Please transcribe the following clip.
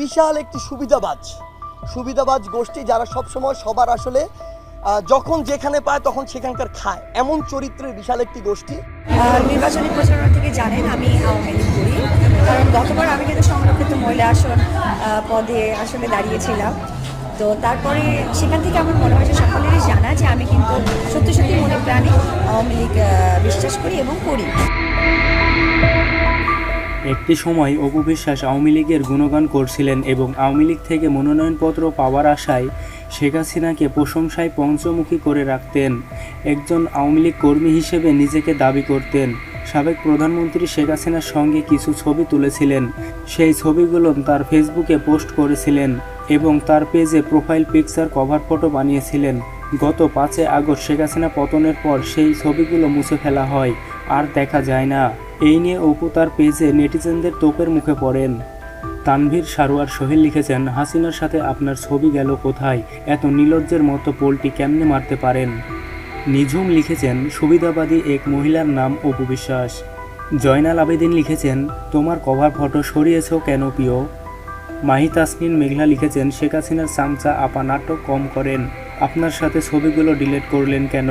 বিশাল একটি সুবিধাবাজ। সুবিধাবাজ গোষ্ঠী যারা সবসময় সবার আসলে যখন যেখানে পায় তখন সেখানকার খায়। এমন চরিত্রের বিশাল একটি গোষ্ঠী। নির্বাচনী প্রচারণা থেকে জানেন আমি আওয়ামী লীগ করি। কারণ গতবার আমি কিন্তু সংরক্ষিত মহিলা আসন পদে আসলে দাঁড়িয়েছিলাম। তো তারপরে সেখান থেকে আমার মনে হয় সকলেরই জানা যে আমি কিন্তু সত্যি সত্যি মনে প্রাণে আওয়ামী লীগ বিশ্বাস করি এবং করি। একটি সময় অপু বিশ্বাস আওয়ামী লীগের গুণগান করছিলেন এবং আওয়ামী লীগ থেকে মনোনয়নপত্র পাওয়ার আশায় শেখ হাসিনাকে প্রশংসায় পঞ্চমুখী করে রাখতেন। একজন আওয়ামী লীগ কর্মী হিসেবে নিজেকে দাবি করতেন। সাবেক প্রধানমন্ত্রী শেখ হাসিনার সঙ্গে কিছু ছবি তুলেছিলেন। সেই ছবিগুলো তার ফেসবুকে পোস্ট করেছিলেন এবং তার পেজে প্রোফাইল পিকচার কভার ফটো বানিয়েছিলেন। গত পাঁচই আগস্ট শেখ হাসিনা পতনের পর সেই ছবিগুলো মুছে ফেলা হয়, আর দেখা যায় না। এই নিয়ে অপু তার পেজে নেটিজেনদের তোপের মুখে পড়েন। তানভীর সারোয়ার সোহেল লিখেছেন, হাসিনার সাথে আপনার ছবি গেল কোথায়? এত নীলজ্জের মতো পোলটি কেমনে মারতে পারেন? নিঝুম লিখেছেন, সুবিধাবাদী এক মহিলার নাম অপু বিশ্বাস। জয়নাল আবেদিন লিখেছেন, তোমার কভার ফটো সরিয়েছ কেন প্রিয়? মাহি তাসমিন মেঘলা লিখেছেন, শেখ হাসিনার চামচা আপা নাটক কম করেন। আপনার সাথে ছবিগুলো ডিলিট করলেন কেন?